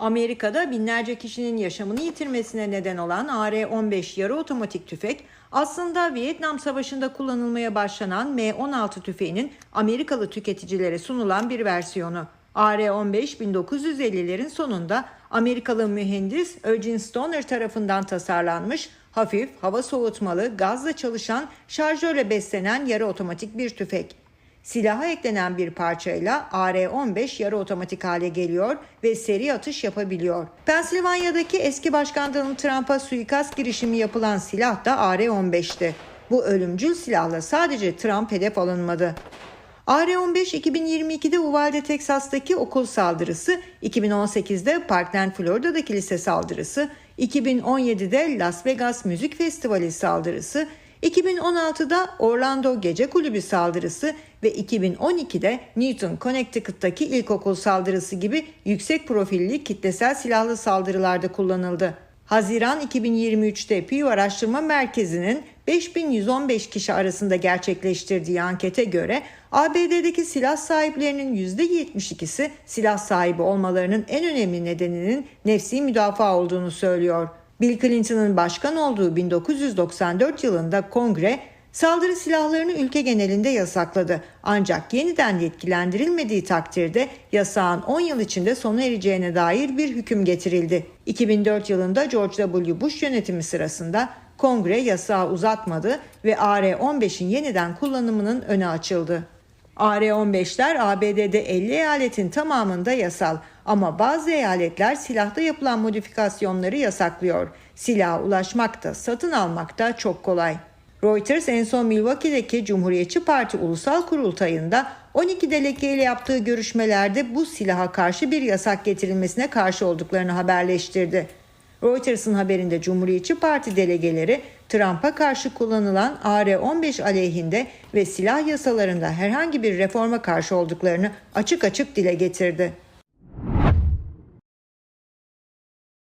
Amerika'da binlerce kişinin yaşamını yitirmesine neden olan AR-15 yarı otomatik tüfek aslında Vietnam Savaşı'nda kullanılmaya başlanan M16 tüfeğinin Amerikalı tüketicilere sunulan bir versiyonu. AR-15 1950'lerin sonunda Amerikalı mühendis Eugene Stoner tarafından tasarlanmış, hafif, hava soğutmalı, gazla çalışan, şarjörle beslenen yarı otomatik bir tüfek. Silaha eklenen bir parçayla AR-15 yarı otomatik hale geliyor ve seri atış yapabiliyor. Pensilvanya'daki eski başkan Donald Trump'a suikast girişimi yapılan silah da AR-15'ti. Bu ölümcül silahla sadece Trump hedef alınmadı. AR-15 2022'de Uvalde, Teksas'taki okul saldırısı, 2018'de Parkland, Florida'daki lise saldırısı, 2017'de Las Vegas Müzik Festivali saldırısı, 2016'da Orlando Gece Kulübü saldırısı ve 2012'de Newton, Connecticut'taki ilkokul saldırısı gibi yüksek profilli kitlesel silahlı saldırılarda kullanıldı. Haziran 2023'te Pew Araştırma Merkezi'nin 5115 kişi arasında gerçekleştirdiği ankete göre ABD'deki silah sahiplerinin %72'si silah sahibi olmalarının en önemli nedeninin nefsi müdafaa olduğunu söylüyor. Bill Clinton'ın başkan olduğu 1994 yılında kongre saldırı silahlarını ülke genelinde yasakladı. Ancak yeniden yetkilendirilmediği takdirde yasağın 10 yıl içinde sona ereceğine dair bir hüküm getirildi. 2004 yılında George W. Bush yönetimi sırasında kongre yasağı uzatmadı ve AR-15'in yeniden kullanımının önü açıldı. AR-15'ler ABD'de 50 eyaletin tamamında yasal ama bazı eyaletler silahta yapılan modifikasyonları yasaklıyor. Silaha ulaşmak da satın almak da çok kolay. Reuters en son Milwaukee'deki Cumhuriyetçi Parti Ulusal Kurultayı'nda 12 delegeyle yaptığı görüşmelerde bu silaha karşı bir yasak getirilmesine karşı olduklarını haberleştirdi. Reuters'ın haberinde Cumhuriyetçi Parti delegeleri Trump'a karşı kullanılan AR-15 aleyhinde ve silah yasalarında herhangi bir reforma karşı olduklarını açık açık dile getirdi.